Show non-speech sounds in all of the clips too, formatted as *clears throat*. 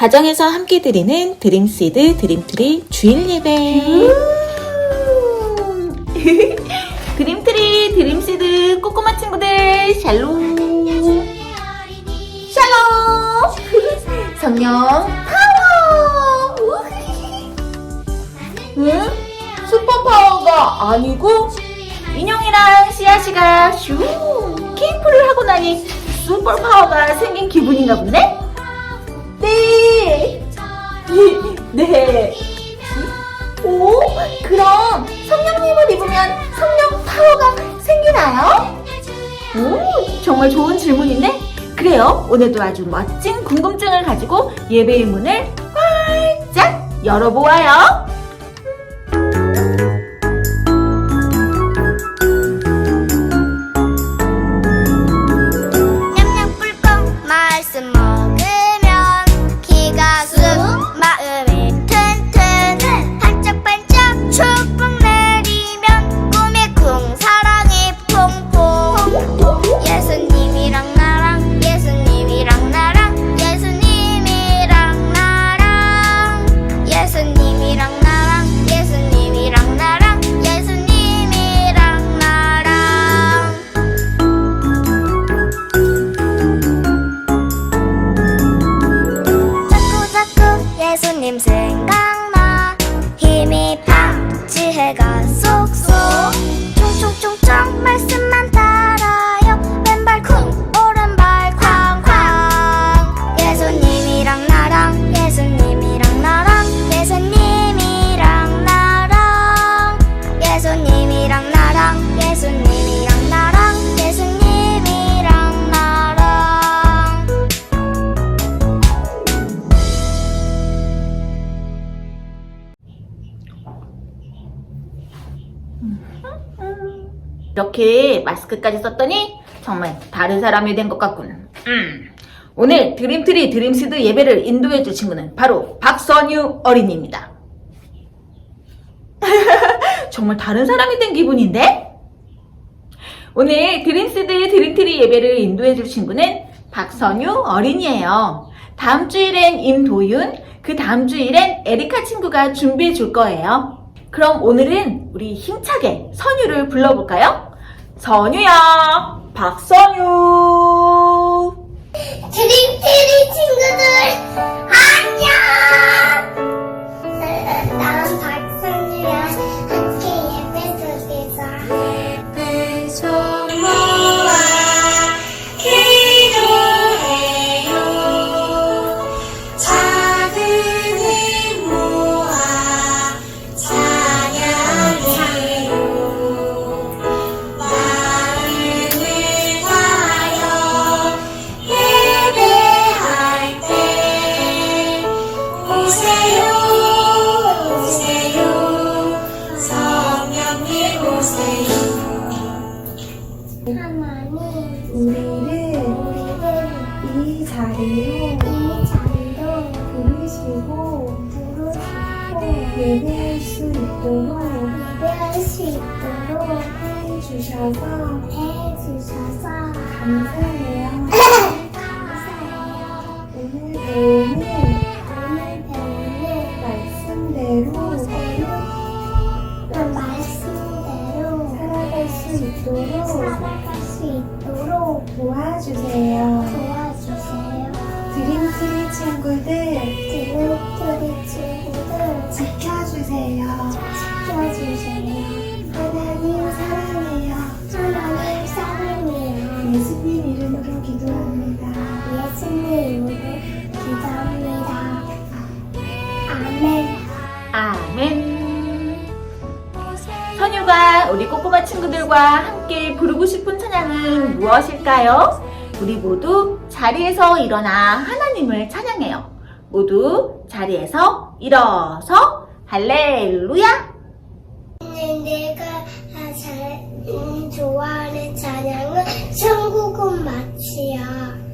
가정에서 함께 드리는 드림시드 드림트리 주일 예배. 음. *laughs* 드림트리 드림시드 꼬꼬마 친구들 샬롬 샬롬 성령 파워 응? 슈퍼 파워가 아니고 인형이랑 씨앗이가 슈 캠프를 하고 나니 슈퍼 파워가 생긴 기분인가 본데? 네 네. 오, 그럼 성령님을 입으면 성령 파워가 생기나요? 오, 정말 좋은 질문인데? 그래요. 오늘도 아주 멋진 궁금증을 가지고 예배의 문을 활짝 열어보아요. 힘이 팍 지혜가 이렇게 마스크까지 썼더니 정말 다른 사람이 된 것 같군. 음. 오늘 드림트리 드림시드 예배를 인도해 줄 친구는 바로 박선유 어린이입니다. *laughs* 정말 다른 사람이 된 기분인데? 오늘 드림시드 드림트리 예배를 인도해 줄 친구는 박선유 어린이에요. 다음 주일엔 임도윤, 그 다음 주일엔 에리카 친구가 준비해 줄 거예요. 그럼 오늘은 우리 힘차게 선유를 불러볼까요? 선유야, 박선유. 트림트리 친구들 안녕 친구들과 함께 부르고 싶은 찬양은 무엇일까요? 우리 모두 자리에서 일어나 하나님을 찬양해요. 모두 자리에서 일어서 할렐루야! 내가 잘 음, 좋아하는 찬양은 천국은 마치야.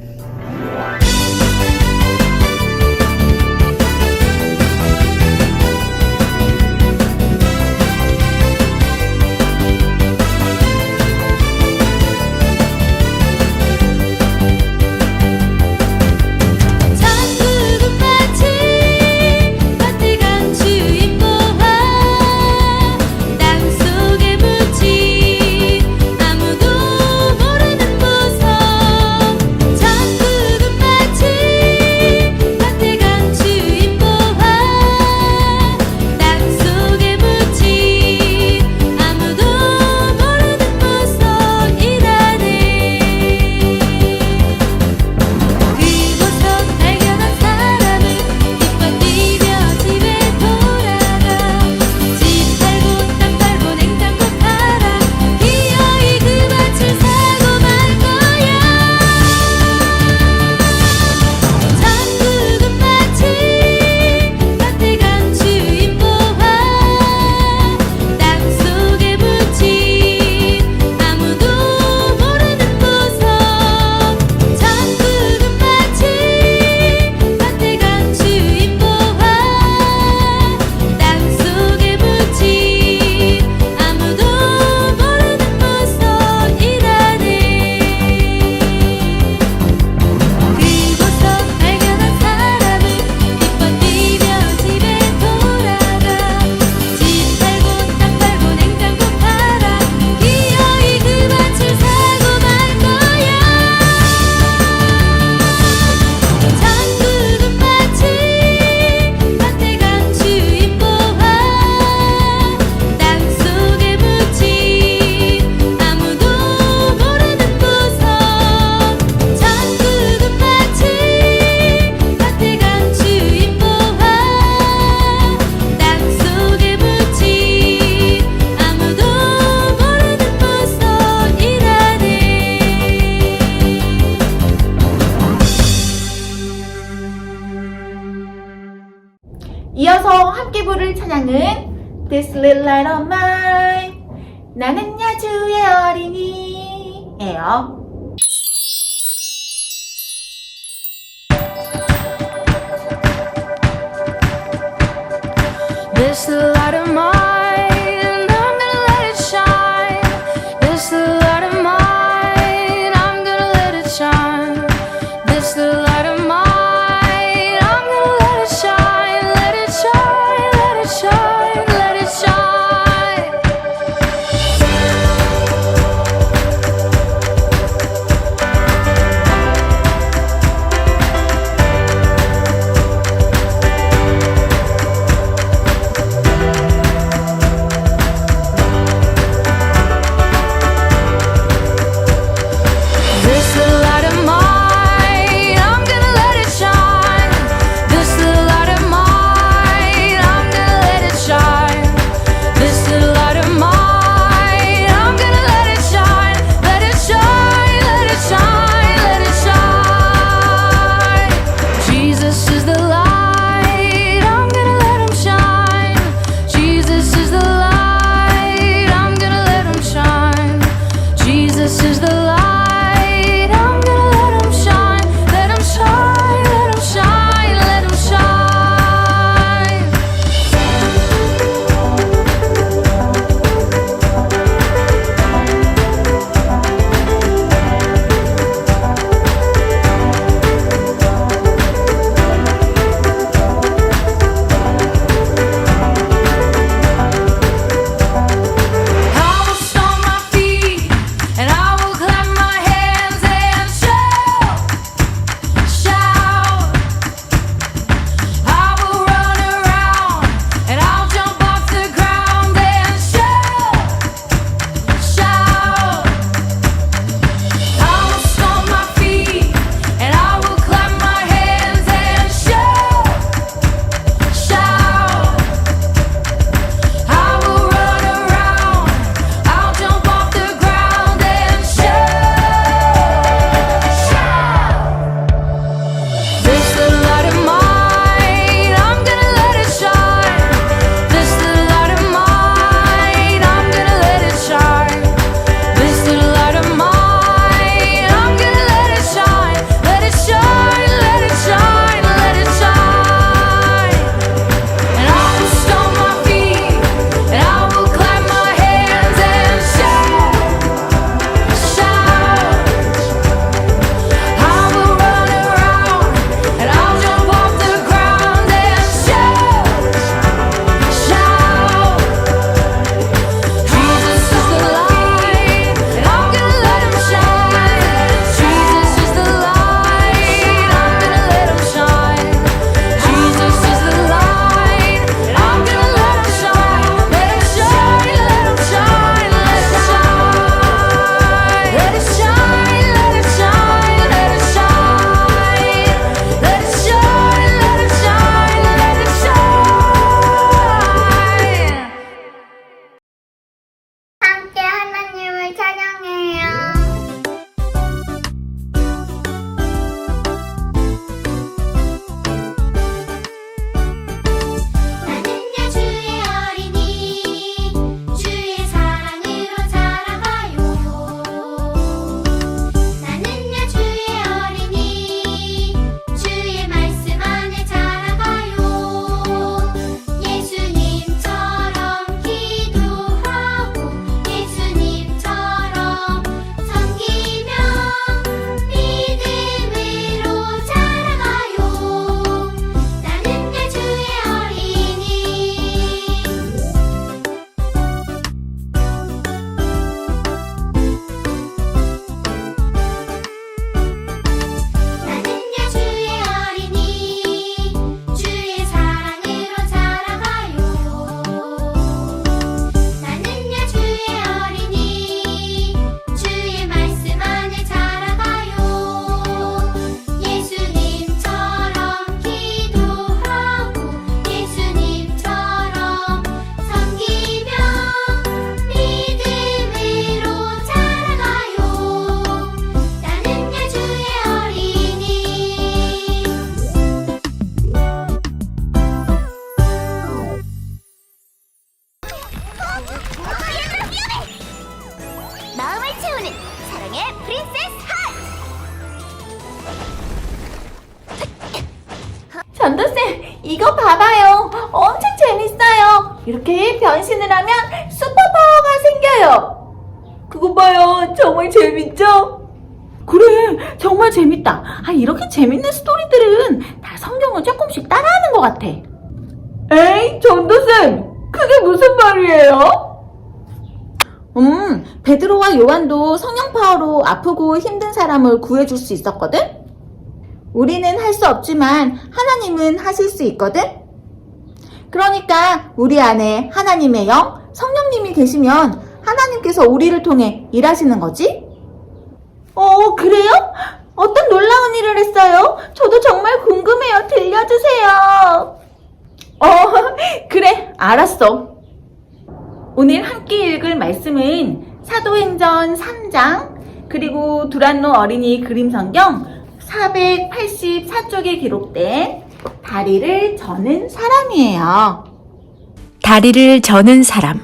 이어서 함께 부를 찬양은 This Little Light of Mine 나는 야주의 어린이에요. This 조금씩 따라하는 것 같아. 에이, 전도쌤, 그게 무슨 말이에요? 음, 베드로와 요한도 성령 파워로 아프고 힘든 사람을 구해줄 수 있었거든? 우리는 할 수 없지만 하나님은 하실 수 있거든? 그러니까 우리 안에 하나님의 영, 성령님이 계시면 하나님께서 우리를 통해 일하시는 거지? 어, 그래요? 어떤 놀라운 일을 했어요? 저도 정말 궁금해요. 들려주세요. 어, *laughs* 그래, 알았어. 오늘 함께 읽을 말씀은 사도행전 3장, 그리고 두란노 어린이 그림 성경 484쪽에 기록된 다리를 저는 사람이에요. 다리를 저는 사람.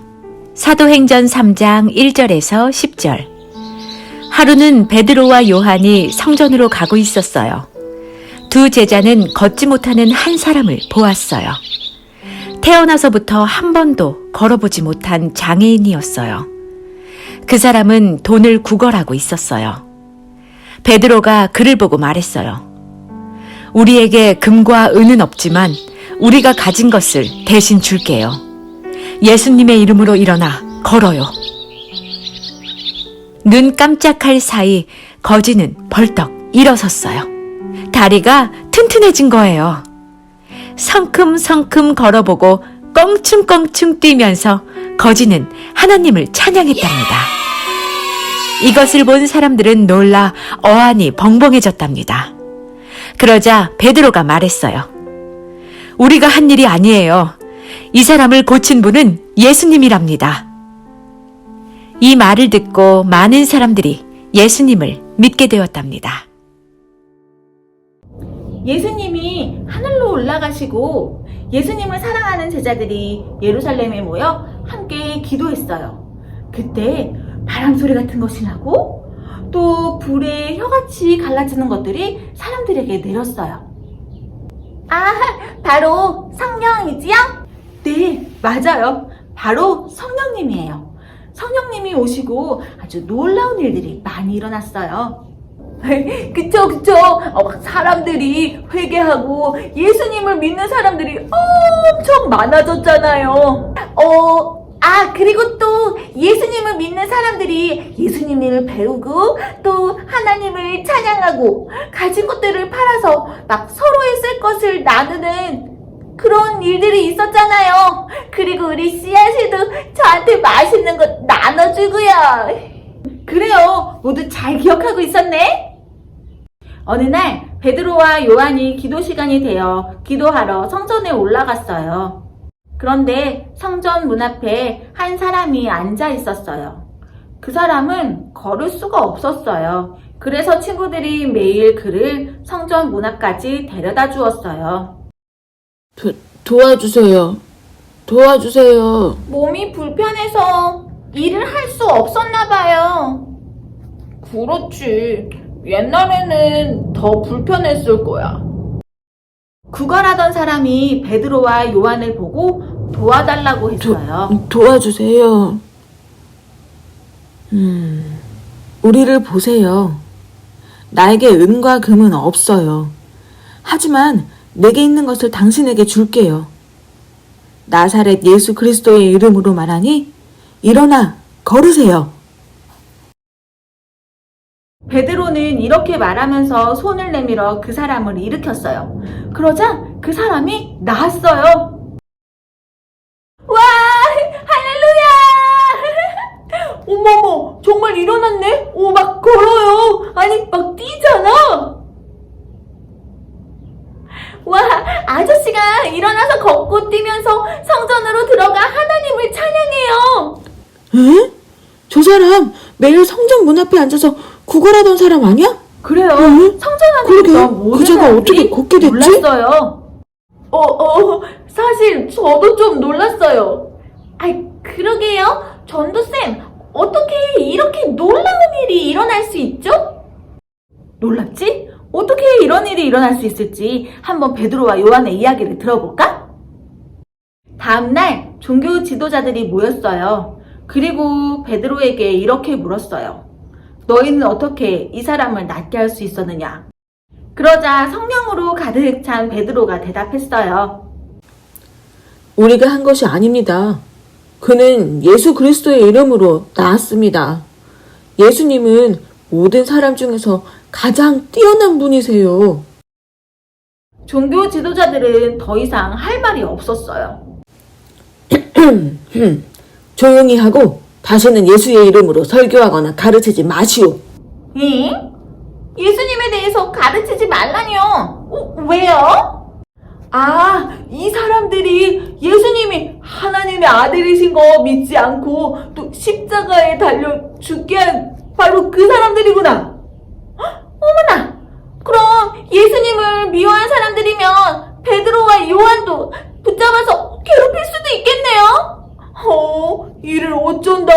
사도행전 3장 1절에서 10절. 하루는 베드로와 요한이 성전으로 가고 있었어요. 두 제자는 걷지 못하는 한 사람을 보았어요. 태어나서부터 한 번도 걸어보지 못한 장애인이었어요. 그 사람은 돈을 구걸하고 있었어요. 베드로가 그를 보고 말했어요. 우리에게 금과 은은 없지만 우리가 가진 것을 대신 줄게요. 예수님의 이름으로 일어나 걸어요. 눈 깜짝할 사이 거지는 벌떡 일어섰어요. 다리가 튼튼해진 거예요. 성큼성큼 걸어보고 껑충껑충 뛰면서 거지는 하나님을 찬양했답니다. 이것을 본 사람들은 놀라 어안이 벙벙해졌답니다. 그러자 베드로가 말했어요. 우리가 한 일이 아니에요. 이 사람을 고친 분은 예수님이랍니다. 이 말을 듣고 많은 사람들이 예수님을 믿게 되었답니다. 예수님이 하늘로 올라가시고 예수님을 사랑하는 제자들이 예루살렘에 모여 함께 기도했어요. 그때 바람 소리 같은 것이 나고 또 불에 혀같이 갈라지는 것들이 사람들에게 내렸어요. 아, 바로 성령이지요? 네, 맞아요. 바로 성령님이에요. 성령님이 오시고 아주 놀라운 일들이 많이 일어났어요. *laughs* 그쵸, 그쵸. 어, 막 사람들이 회개하고 예수님을 믿는 사람들이 엄청 많아졌잖아요. 어, 아, 그리고 또 예수님을 믿는 사람들이 예수님을 배우고 또 하나님을 찬양하고 가진 것들을 팔아서 막 서로의 쓸 것을 나누는 그런 일들이 있었잖아요. 그리고 우리 씨앗이도 저한테 맛있는 거 나눠주고요. 그래요. 모두 잘 기억하고 있었네. 어느 날 베드로와 요한이 기도 시간이 되어 기도하러 성전에 올라갔어요. 그런데 성전 문 앞에 한 사람이 앉아 있었어요. 그 사람은 걸을 수가 없었어요. 그래서 친구들이 매일 그를 성전 문 앞까지 데려다 주었어요. 도, 도와주세요. 도와주세요. 몸이 불편해서 일을 할 수 없었나 봐요. 그렇지. 옛날에는 더 불편했을 거야. 구걸하던 사람이 베드로와 요한을 보고 도와달라고 했어요. 도와주세요. 음, 우리를 보세요. 나에게 은과 금은 없어요. 하지만 내게 있는 것을 당신에게 줄게요. 나사렛 예수 그리스도의 이름으로 말하니 일어나 걸으세요. 베드로는 이렇게 말하면서 손을 내밀어 그 사람을 일으켰어요. 그러자 그 사람이 나았어요. 와! 할렐루야! *laughs* 어머머, 정말 일어났네? 오, 막 걸어요. 아니, 막 뛰잖아. 와, 아저씨가 일어나서 걷고 뛰면서 성전으로 들어가 하나님을 찬양해요. 에? 저 사람 매일 성전 문 앞에 앉아서 구걸하던 사람 아니야? 그래요. 응? 성전 안에 그러게. 있던 모든 그제가 사람들이 어떻게 걷게 됐지? 놀랐어요. 어, 어, 사실 저도 좀 놀랐어요. 아이, 그러게요. 전도쌤, 어떻게 이렇게 놀라운 일이 일어날 수 있죠? 놀랍지? 어떻게 이런 일이 일어날 수 있을지 한번 베드로와 요한의 이야기를 들어볼까? 다음날 종교 지도자들이 모였어요. 그리고 베드로에게 이렇게 물었어요. 너희는 어떻게 이 사람을 낫게 할 수 있었느냐? 그러자 성령으로 가득 찬 베드로가 대답했어요. 우리가 한 것이 아닙니다. 그는 예수 그리스도의 이름으로 나았습니다. 예수님은 모든 사람 중에서 가장 뛰어난 분이세요. 종교 지도자들은 더 이상 할 말이 없었어요. *clears throat* 조용히 하고 다시는 예수의 이름으로 설교하거나 가르치지 마시오. 응? 예수님에 대해서 가르치지 말라뇨. 어, 왜요? 아, 이 사람들이 예수님이 하나님의 아들이신 거 믿지 않고 또 십자가에 달려 죽게 한 바로 그 사람들이구나. 헉, 어머나! 그럼 예수님을 미워한 사람들이면 베드로와 요한도 붙잡아서 괴롭힐 수도 있겠네요. 어, 이를 어쩐다?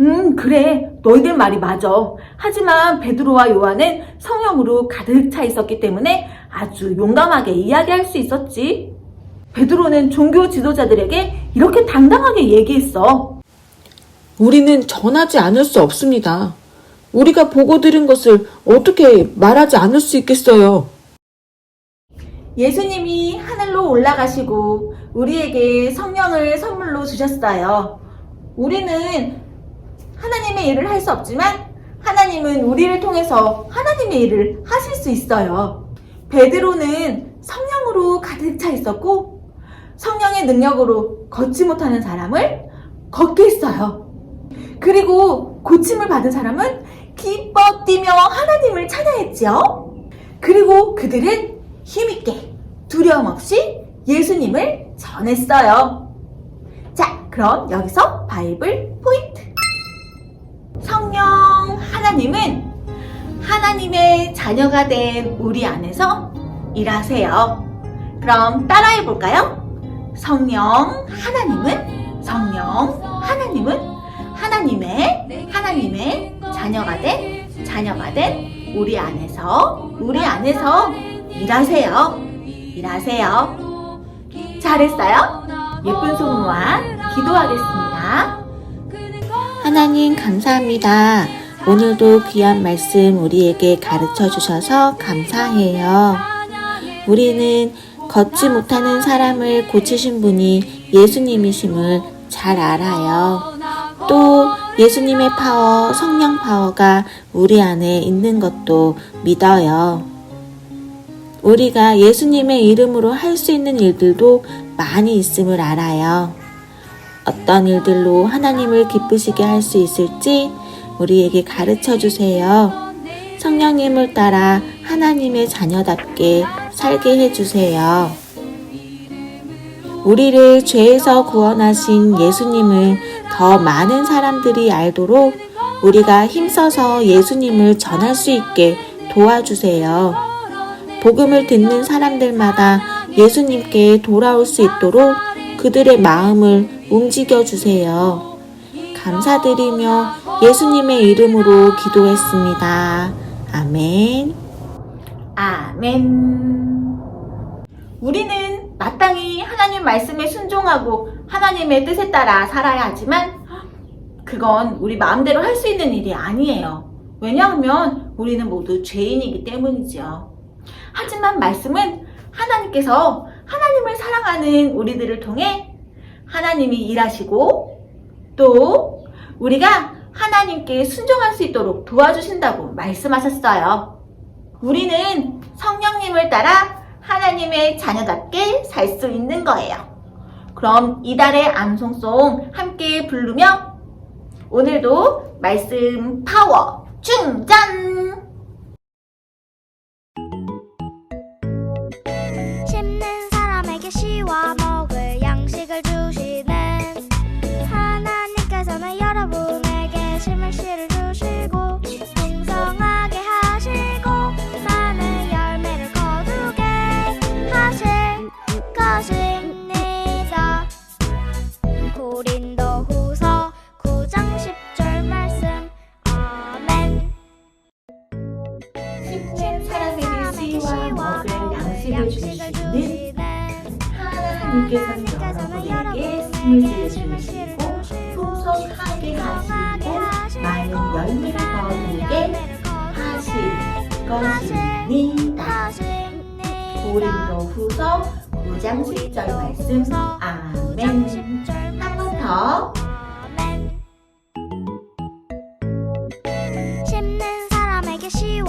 음, 그래. 너희들 말이 맞아. 하지만 베드로와 요한은 성령으로 가득 차 있었기 때문에 아주 용감하게 이야기할 수 있었지. 베드로는 종교 지도자들에게 이렇게 당당하게 얘기했어. 우리는 전하지 않을 수 없습니다. 우리가 보고 들은 것을 어떻게 말하지 않을 수 있겠어요? 예수님이 하늘로 올라가시고 우리에게 성령을 선물로 주셨어요. 우리는 하나님의 일을 할 수 없지만 하나님은 우리를 통해서 하나님의 일을 하실 수 있어요. 베드로는 성령으로 가득 차 있었고 성령의 능력으로 걷지 못하는 사람을 걷게 했어요. 그리고 고침을 받은 사람은 기뻐 뛰며 하나님을 찬양했지요. 그리고 그들은 힘있게 두려움 없이 예수님을 전했어요. 자, 그럼 여기서 바이블 포인트. 성령 하나님은 하나님의 자녀가 된 우리 안에서 일하세요. 그럼 따라해 볼까요? 성령 하나님은 성령 하나님은 하나님의 하나님의 자녀가 된 자녀가 된 우리 안에서 우리 안에서 일하세요. 일하세요. 잘했어요? 예쁜 소모와 기도하겠습니다. 하나님 감사합니다. 오늘도 귀한 말씀 우리에게 가르쳐 주셔서 감사해요. 우리는 걷지 못하는 사람을 고치신 분이 예수님이심을 잘 알아요. 또 예수님의 파워, 성령 파워가 우리 안에 있는 것도 믿어요. 우리가 예수님의 이름으로 할 수 있는 일들도 많이 있음을 알아요. 어떤 일들로 하나님을 기쁘시게 할 수 있을지 우리에게 가르쳐 주세요. 성령님을 따라 하나님의 자녀답게 살게 해 주세요. 우리를 죄에서 구원하신 예수님을 더 많은 사람들이 알도록 우리가 힘써서 예수님을 전할 수 있게 도와주세요. 복음을 듣는 사람들마다 예수님께 돌아올 수 있도록 그들의 마음을 움직여 주세요. 감사드리며 예수님의 이름으로 기도했습니다. 아멘. 아멘. 우리는 마땅히 하나님 말씀에 순종하고 하나님의 뜻에 따라 살아야 하지만 그건 우리 마음대로 할 수 있는 일이 아니에요. 왜냐하면 우리는 모두 죄인이기 때문이죠. 하지만 말씀은 하나님께서 하나님을 사랑하는 우리들을 통해 하나님이 일하시고 또 우리가 하나님께 순종할 수 있도록 도와주신다고 말씀하셨어요. 우리는 성령님을 따라 하나님의 자녀답게 살 수 있는 거예요. 그럼 이달의 암송송 함께 부르며 오늘도 말씀 파워 충전!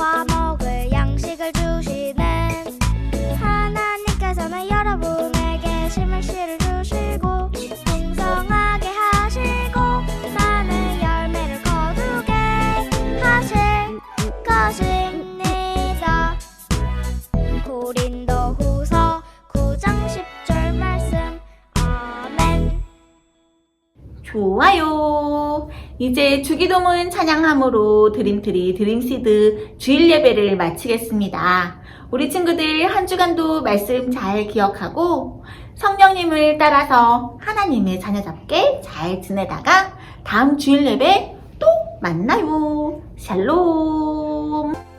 사람에게 이제 주기도문 찬양함으로 드림트리 드림시드 주일 예배를 마치겠습니다. 우리 친구들 한 주간도 말씀 잘 기억하고 성령님을 따라서 하나님의 자녀답게 잘 지내다가 다음 주일 예배 또 만나요. 샬롬.